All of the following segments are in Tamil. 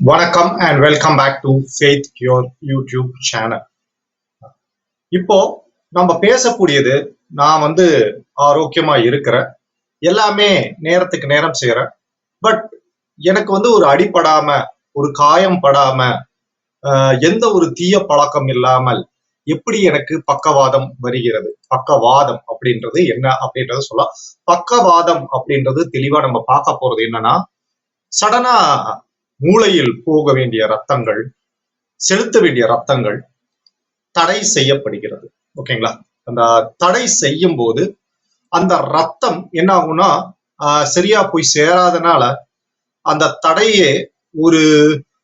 வணக்கம் and welcome back to Faith Cure YouTube channel இப்போ நம்ம பேசக்கூடியது நான் வந்து ஆரோக்கியமா இருக்கிறேன். எல்லாமே நேரத்துக்கு நேரம் செய்யறேன் பட் எனக்கு வந்து ஒரு அடிபடாம ஒரு காயம் படாம ஆஹ், எந்த ஒரு தீய பழக்கம் இல்லாமல் எப்படி எனக்கு பக்கவாதம் வருகிறது? பக்கவாதம் அப்படின்றது என்ன அப்படின்றத சொல்லலாம். பக்கவாதம் அப்படின்றது தெளிவா நம்ம பார்க்க போறது என்னன்னா சடனா மூளையில் போக வேண்டிய ரத்தங்கள் செலுத்த வேண்டிய ரத்தங்கள் தடை செய்யப்படுகிறது. ஓகேங்களா அந்த தடை செய்யும் போது அந்த ரத்தம் என்ன ஆகும்னா ஆஹ், சரியா போய் சேராதனால அந்த தடையே ஒரு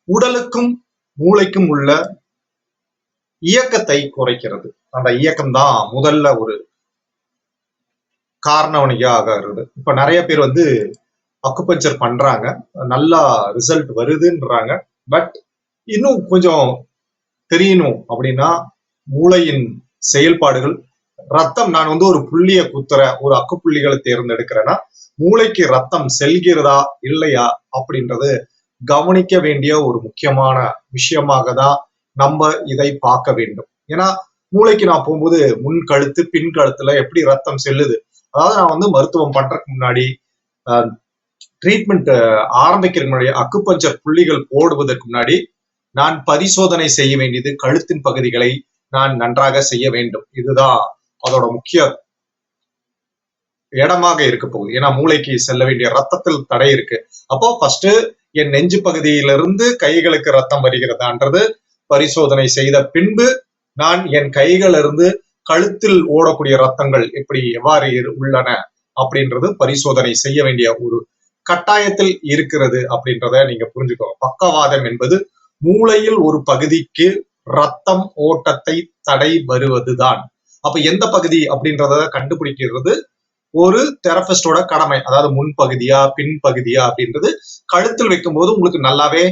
உடலுக்கும் மூளைக்கும் உள்ள இயக்கத்தை குறைக்கிறது. அந்த இயக்கம் தான் முதல்ல ஒரு காரணவனியாக ஆகிறது இப்ப நிறைய பேர் வந்து அக்குபஞ்சர் பண்றாங்க. நல்லா ரிசல்ட் வருதுன்றாங்க. பட் இன்னும் கொஞ்சம் தெரியணும் அப்படின்னா மூளையின் செயல்பாடுகள். ரத்தம் நான் வந்து ஒரு புள்ளிய குத்துற ஒரு அக்கு புள்ளிகளை தேர்ந்தெடுக்கிறேன்னா மூளைக்கு ரத்தம் செல்கிறதா இல்லையா அப்படின்றது கவனிக்க வேண்டிய ஒரு முக்கியமான விஷயமாக தான் நம்ம இதை பார்க்க வேண்டும். ஏன்னா மூளைக்கு நான் போகும்போது முன் கழுத்து பின் கழுத்துல எப்படி ரத்தம் செல்லுது? அதாவது நான் வந்து மருத்துவம் பண்றதுக்கு முன்னாடி ட்ரீட்மெண்ட் ஆரம்பிக்கிறதுக்கு முன்னாடி அக்குப்பஞ்சர் புள்ளிகள் போடுவதற்கு முன்னாடி நான் பரிசோதனை செய்ய வேண்டியது கழுத்தின் பகுதிகளை நான் நன்றாக செய்ய வேண்டும். இதுதான் அதோட முக்கிய இடமாக இருக்க போகுது. ஏன்னா மூளைக்கு செல்ல வேண்டிய ரத்தத்தில் தடை இருக்கு. அப்போ ஃபர்ஸ்ட் என் நெஞ்சு பகுதியிலிருந்து கைகளுக்கு ரத்தம் வருகிறதான்றது பரிசோதனை செய்த பின்பு நான் என் கைகளிலிருந்து கழுத்தில் ஓடக்கூடிய ரத்தங்கள் எப்படி எவ்வாறு உள்ளன அப்படின்றது பரிசோதனை செய்ய வேண்டிய ஒரு கட்டாயத்தில் இருக்கிறது அப்படின்றத நீங்க புரிஞ்சுக்கோங்க. பக்கவாதம் என்பது மூளையில் ஒரு பகுதிக்கு ரத்தம் ஓட்டத்தை தடை வருவதுதான் அப்ப எந்த பகுதி அப்படின்றத கண்டுபிடிக்கிறது? ஒரு தெரபிஸ்டோட கடமை அதாவது முன்பகுதியா பின்பகுதியா அப்படின்றது கழுத்தில் வைக்கும்போது உங்களுக்கு நல்லாவே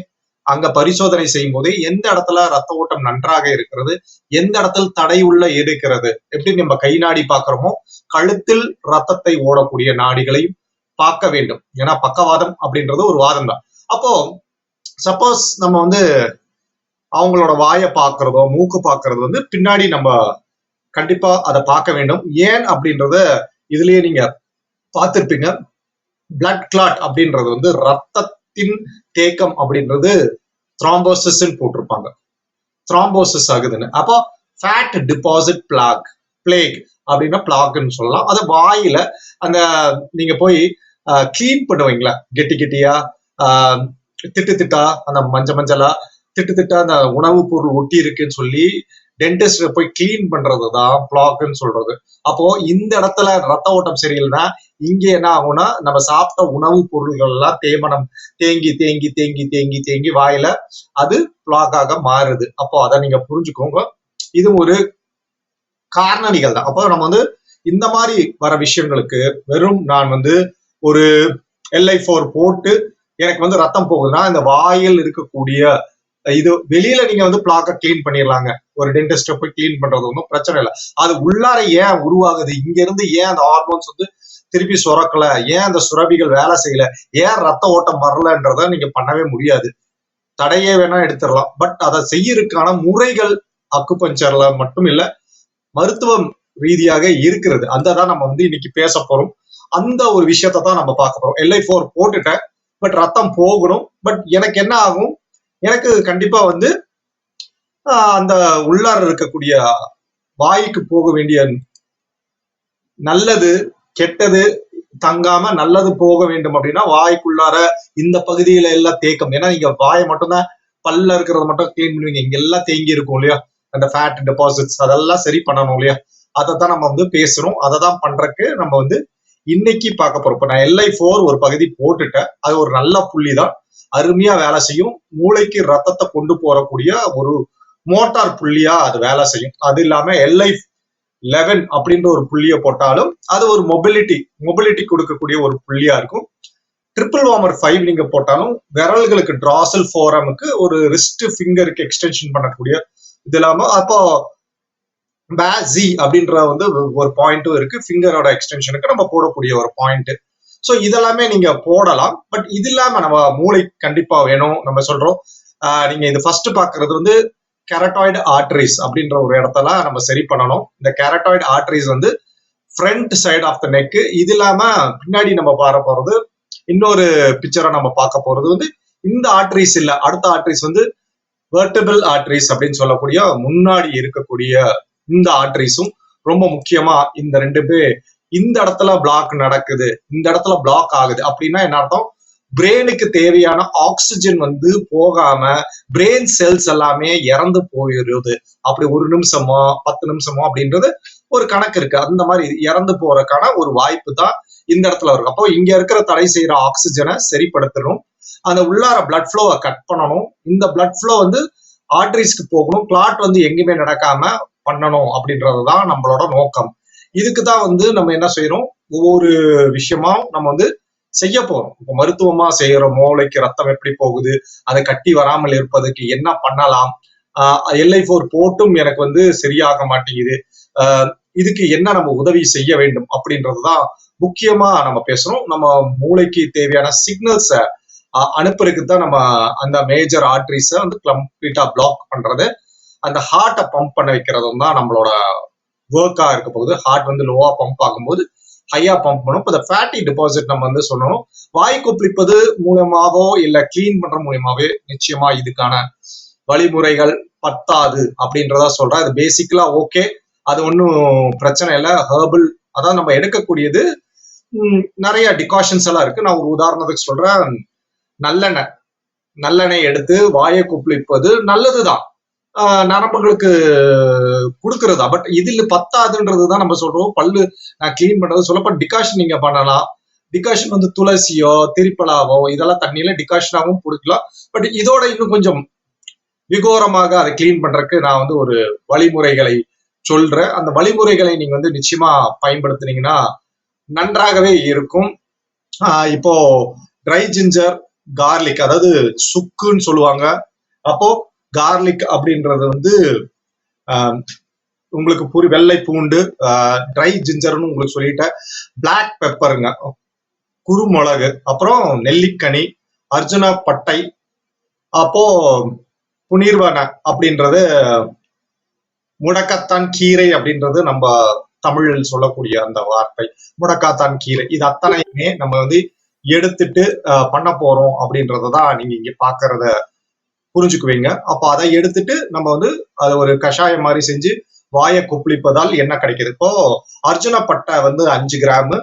அங்க பரிசோதனை செய்யும் போதே எந்த இடத்துல ரத்த ஓட்டம் நன்றாக இருக்கிறது எந்த இடத்தில் தடை உள்ள இருக்கிறது எப்படி நம்ம கை நாடி பாக்குறோமோ கழுத்தில் ரத்தத்தை ஓடக்கூடிய நாடிகளையும் பார்க்க வேண்டும். ஏன்னா பக்கவாதம் அப்படின்றது ஒரு வாதம் தான் அப்போ சப்போஸ் நம்ம வந்து அவங்களோட வாயை பார்க்கறதோ மூக்கு பார்க்கறது வந்து பின்னாடி நம்ம கண்டிப்பா அதை பார்க்க வேண்டும். ஏன் அப்படின்றத இதுலயே நீங்க பார்த்திருப்பீங்க. பிளட் கிளாட் அப்படின்றது வந்து ரத்தத்தின் தேக்கம் அப்படின்றது த்ராம்போசிஸ் போட்டிருப்பாங்க. த்ராம்போசிஸ் ஆகுதுன்னு. அப்போ ஃபேட் டிபாசிட் பிளாக் பிளேக் அப்படின்னா பிளாக்னு சொல்லலாம். அது வாயில அந்த நீங்க போய் கிளீன் பண்ணுவீங்களா? கெட்டி கெட்டியா? ஆஹ், திட்டு திட்டா? அந்த மஞ்ச மஞ்சளா? திட்டு திட்டா அந்த உணவுப் பொருள் ஒட்டி இருக்குன்னு சொல்லி டென்டிஸ்ட் போய் கிளீன் பண்றது தான் பிளாக்னு சொல்றது. அப்போ இந்த இடத்துல ரத்த ஓட்டம் சரியில்லைன்னா இங்க என்ன ஆகும்னா நம்ம சாப்பிட்ட உணவுப் பொருள்கள் எல்லாம் தேமனம் தேங்கி தேங்கி தேங்கி தேங்கி தேங்கி வாயில அது பிளாக்காக மாறுது. அப்போ அதை நீங்க புரிஞ்சுக்கோங்க. இது ஒரு காரண தான் அப்போ நம்ம வந்து இந்த மாதிரி வர விஷயங்களுக்கு வெறும் நான் வந்து ஒரு எல்ஐ ஃபோர் போட்டு எனக்கு வந்து ரத்தம் போகுதுன்னா இந்த வாயில் இருக்கக்கூடிய இது வெளியில நீங்க வந்து பிளாக்க க்ளீன் பண்ணிடலாங்க. ஒரு டென்டிஸ்ட போய் க்ளீன் பண்றது ஒன்றும் பிரச்சனை இல்லை. அது உள்ளார ஏன் உருவாகுது? இங்க இருந்து ஏன் அந்த ஹார்மோன்ஸ் வந்து திருப்பி சுரக்கல? ஏன் அந்த சுரபிகள் வேலை செய்யல? ஏன் ரத்த ஓட்டம் வரலன்றத நீங்க பண்ணவே முடியாது. தடையே வேணா எடுத்துடலாம். பட் அதை செய்யறதுக்கான முறைகள் அக்குபஞ்சர்ல மட்டும் இல்ல மருத்துவம் ரீதியாக இருக்கிறது. அந்த தான் நம்ம வந்து இன்னைக்கு பேச போறோம். அந்த ஒரு விஷயத்தை தான் நம்ம பார்க்க போறோம். எல்ஐ ஃபோர் போட்டுட்டேன். பட் ரத்தம் போகணும். பட் எனக்கு என்ன ஆகும்? எனக்கு கண்டிப்பா வந்து ஆஹ், அந்த உள்ளார இருக்கக்கூடிய வாய்க்கு போக வேண்டிய நல்லது கெட்டது தங்காம நல்லது போக வேண்டும் அப்படின்னா வாய்க்குள்ளார இந்த பகுதியில எல்லாம் தேக்கம். ஏன்னா நீங்க வாயை மட்டும்தான் பல்ல இருக்கிறத மட்டும் கிளீன் பண்ணுவீங்க. இங்க எல்லாம் தேங்கி இருக்கும் இல்லையா? அந்த ஃபேட் டெபாசிட்ஸ் அதெல்லாம் சரி பண்ணணும் இல்லையா? அதை தான் நம்ம வந்து பேசுறோம். அதை தான் பண்றதுக்கு நம்ம வந்து இன்னைக்கு பார்க்க போறோம். நான் எல்ஐ ஃபோர் ஒரு பகுதி போட்டுட்டேன். அது ஒரு நல்ல புள்ளி தான் அருமையா வேலை செய்யும். மூளைக்கு ரத்தத்தை கொண்டு போறக்கூடிய ஒரு மோட்டார் புள்ளியா அது வேலை செய்யும். அது இல்லாம எல்ஐ லெவன் அப்படின்ற ஒரு புள்ளிய போட்டாலும் அது ஒரு மொபிலிட்டி மொபிலிட்டி கொடுக்கக்கூடிய ஒரு புள்ளியா இருக்கும். ட்ரிபிள் வார்மர் ஃபைவ் நீங்க போட்டாலும் விரல்களுக்கு டிராசல் ஃபோரமுக்கு ஒரு ரிஸ்ட் ஃபிங்கருக்கு எக்ஸ்டென்ஷன் பண்ணக்கூடிய இது இல்லாம அப்போ ஜி அப்படின்ற வந்து ஒரு பாயிண்ட்டும் இருக்கு. ஃபிங்கரோட எக்ஸ்டென்ஷனுக்கு நம்ம போடக்கூடிய ஒரு பாயிண்ட் ஸோ இதெல்லாமே நீங்க போடலாம். பட் இது இல்லாம நம்ம மூளை கண்டிப்பா வேணும். நம்ம சொல்றோம். நீங்க இது ஃபர்ஸ்ட் பாக்குறது வந்து கேரட்டாய்டு ஆர்டரிஸ் அப்படின்ற ஒரு இடத்துல நம்ம சரி பண்ணணும். இந்த கேரட்டாய்டு ஆர்டரிஸ் வந்து front side of the neck இது இல்லாம பின்னாடி நம்ம பார்க்க போறது இன்னொரு பிக்சரை நம்ம பார்க்க போறது வந்து இந்த ஆர்டரிஸ் இல்ல. அடுத்த ஆர்டரிஸ் வந்து வெர்டபிள் ஆர்டரிஸ் அப்படின்னு சொல்லக்கூடிய முன்னாடி இருக்கக்கூடிய இந்த ஆர்டரிஸும் ரொம்ப முக்கியமா இந்த ரெண்டு பேர் இந்த இடத்துல பிளாக் நடக்குது இந்த இடத்துல பிளாக் ஆகுது அப்படின்னா என்ன அர்த்தம்? பிரெயினுக்கு தேவையான ஆக்சிஜன் வந்து போகாம பிரெயின் செல்ஸ் எல்லாமே இறந்து போயிருது அப்படி ஒரு நிமிஷமோ பத்து நிமிஷமோ அப்படின்றது ஒரு கணக்கு இருக்கு. அந்த மாதிரி இறந்து போறதுக்கான ஒரு வாய்ப்பு தான் இந்த இடத்துல இருக்கு. அப்போ இங்க இருக்கிற தடை செய்யற ஆக்சிஜனை சரிப்படுத்தணும். அந்த உள்ளார பிளட் ஃப்ளோவை கட் பண்ணணும். இந்த பிளட் ஃப்ளோ வந்து ஆர்டரிஸ்க்கு போகணும். கிளாட் வந்து எங்கேயுமே நடக்காம பண்ணணும் அப்படின்றது தான் நம்மளோட நோக்கம். இதுக்கு தான் வந்து நம்ம என்ன செய்யறோம் ஒவ்வொரு விஷயமா நம்ம வந்து செய்ய போறோம். இப்போ மருத்துவமா செய்யற மூளைக்கு ரத்தம் எப்படி போகுது? அதை கட்டி வராமல் இருப்பதற்கு என்ன பண்ணலாம்? எல்ஐ ஃபோர் போட்டும் எனக்கு வந்து சரியாக மாட்டேங்குது. ஆஹ் இதுக்கு என்ன நம்ம உதவி செய்ய வேண்டும் அப்படின்றது தான் முக்கியமா நம்ம பேசுறோம். நம்ம மூளைக்கு தேவையான சிக்னல்ஸை அனுப்புறதுக்கு தான் நம்ம அந்த மேஜர் ஆர்ட்ரிஸை வந்து கம்ப்ளீட்டா பிளாக் பண்றது அந்த ஹார்ட்டை பம்ப் பண்ண வைக்கிறதும் தான் நம்மளோட ஒர்க்காக இருக்க போகுது. ஹார்ட் வந்து லோவாக பம்ப் ஆகும்போது ஹையா பம்ப் பண்ணும். இப்போ ஃபேட்டி டிபாசிட் நம்ம வந்து சொல்லணும். வாய் கொப்பளிப்பது மூலமாவோ இல்லை கிளீன் பண்ற மூலியமாவே நிச்சயமா இதுக்கான வழிமுறைகள் பத்தாது அப்படின்றதா சொல்றேன். அது பேசிக்கலா ஓகே அது ஒன்றும் பிரச்சனை இல்லை. ஹேர்பிள் அதான் நம்ம எடுக்கக்கூடியது. நிறைய டிகாஷன்ஸ் எல்லாம் இருக்கு. நான் ஒரு உதாரணத்துக்கு சொல்றேன். நல்லெண்ணெய். நல்லெண்ணெய் எடுத்து வாயை கொப்பளிப்பது நல்லதுதான். நரம்புகளுக்கு கொடுக்கறதா. பட் இதில் பத்தாதுன்றது தான் நம்ம சொல்றோம். பல்லு நான் கிளீன் பண்றது சொல்லப்ப டிகாஷன் நீங்க பண்ணலாம். டிகாஷன் வந்து துளசியோ திரிப்பலாவோ இதெல்லாம் தண்ணியில டிகாஷனாகவும் கொடுக்கலாம் பட் இதோட இன்னும் கொஞ்சம் விகோரமாக அதை கிளீன் பண்றதுக்கு நான் வந்து ஒரு வழிமுறைகளை சொல்றேன். அந்த வழிமுறைகளை நீங்க வந்து நிச்சயமா பயன்படுத்துனீங்கன்னா நன்றாகவே இருக்கும். இப்போ ட்ரை ஜிஞ்சர் கார்லிக் அதாவது சுக்குன்னு சொல்லுவாங்க. அப்போ கார்லிக் அப்படின்றது வந்து உங்களுக்கு புரி வெள்ளை பூண்டு ட்ரை ஜிஞ்சர்னு உங்களுக்கு சொல்லிட்டேன். பிளாக் பெப்பருங்க குறுமிளகு அப்புறம் நெல்லிக்கனி அர்ஜுன பட்டை அப்போ புனிர்வன அப்படின்றது முடக்கத்தான் கீரை அப்படின்றது நம்ம தமிழில் சொல்லக்கூடிய அந்த வார்த்தை. முடக்காத்தான் கீரை. இது அத்தனையுமே நம்ம வந்து எடுத்துட்டு பண்ண போறோம் அப்படின்றதான் நீங்க இங்க பாக்குறத புரிஞ்சுக்குவீங்க. அப்ப அதை எடுத்துட்டு நம்ம வந்து அதை ஒரு கஷாயம் மாதிரி செஞ்சு வாயை கொப்பளிப்பதால் என்ன கிடைக்குது? இப்போ அர்ஜுன பட்டை வந்து அஞ்சு கிராமு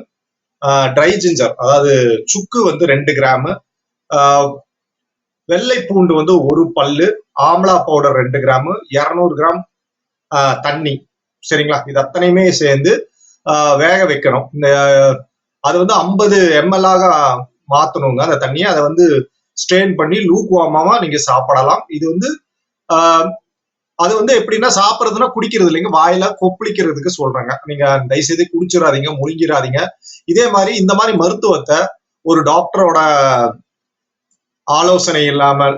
ட்ரை ஜிஞ்சர் அதாவது சுக்கு வந்து ரெண்டு கிராமு வெள்ளை பூண்டு வந்து ஒரு பல்லு ஆம்லா பவுடர் ரெண்டு கிராமு இரநூறு கிராம் தண்ணி. சரிங்களா? இது அத்தனையுமே சேர்ந்து வேக வைக்கணும். இந்த அது வந்து ஐம்பது எம்எல்லாக மாத்தணுங்க அந்த தண்ணியை. அதை வந்து ஸ்ட்ரெயின் பண்ணி லூக் வார்மாவா நீங்க சாப்பிடலாம். இது வந்து அது வந்து எப்படின்னா சாப்பிட்றதுனா குடிக்கிறது இல்லைங்க. வாயில கொப்பளிக்கிறதுக்கு சொல்றாங்க. நீங்க தயவுசெய்து குடிச்சிடாதீங்க முழுங்கிடாதீங்க. இதே மாதிரி இந்த மாதிரி மருத்துவத்தை ஒரு டாக்டரோட ஆலோசனை இல்லாமல்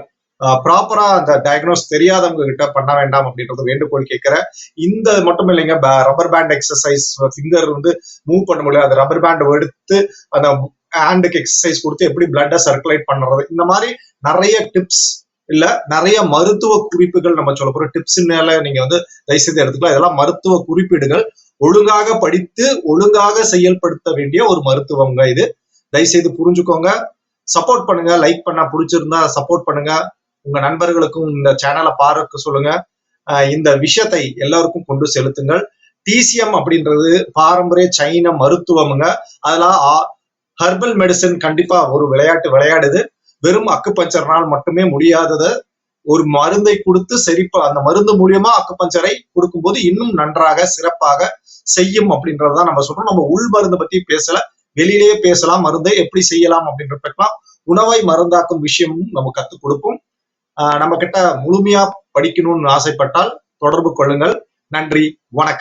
ப்ராப்பரா அந்த டயக்னோஸ் தெரியாதவங்க கிட்ட பண்ண வேண்டாம் அப்படின்றது வேண்டுகோள் கேட்கிறேன். இந்த மட்டும் இல்லைங்க. ரப்பர் பேண்ட் எக்ஸசைஸ் ஃபிங்கர் வந்து மூவ் பண்ண முடியல அந்த ரப்பர் பேண்ட் எடுத்து அந்த ஹேண்டுக்கு எக்ஸசைஸ் கொடுத்து எப்படி பிளட்டை சர்க்குலேட் பண்ணுறது இந்த மாதிரி நிறைய டிப்ஸ் இல்ல நிறைய மருத்துவ குறிப்புகள் நம்ம சொல்ல போறோம். டிப்ஸ் மேல நீங்க வந்து தயவுசெய்து எடுத்துக்கலாம். இதெல்லாம் மருத்துவ குறிப்பீடுகள். ஒழுங்காக படித்து ஒழுங்காக செயல்படுத்த வேண்டிய ஒரு மருத்துவங்க இது. தயவுசெய்து புரிஞ்சுக்கோங்க. சப்போர்ட் பண்ணுங்க. லைக் பண்ணா பிடிச்சிருந்தா சப்போர்ட் பண்ணுங்க. உங்க நண்பர்களுக்கும் இந்த சேனலை பார்க்க சொல்லுங்க. இந்த விஷயத்தை எல்லாருக்கும் கொண்டு செலுத்துங்கள். டிசிஎம் அப்படின்றது பாரம்பரிய சைன மருத்துவமுங்க. அதெல்லாம் ஹர்பல் மெடிசன் கண்டிப்பா ஒரு விளையாட்டு விளையாடுது. வெறும் அக்குப்பஞ்சர்னால் மட்டுமே முடியாதத. ஒரு மருந்தை கொடுத்து செரிப்பா அந்த மருந்து மூலியமா அக்குப்பஞ்சரை கொடுக்கும்போது இன்னும் நன்றாக சிறப்பாக செய்யும் அப்படின்றதான் நம்ம சொல்றோம். நம்ம உள் மருந்து பத்தி பேசல. வெளியிலேயே பேசலாம். மருந்தை எப்படி செய்யலாம் அப்படின்றதுக்கெல்லாம் உணவை மருந்தாக்கும் விஷயமும் நம்ம கத்துக் கொடுப்போம். நம்ம கிட்ட முழுமையா படிக்கணும்னு ஆசைப்பட்டால் தொடர்பு கொள்ளுங்கள். நன்றி. வணக்கம்.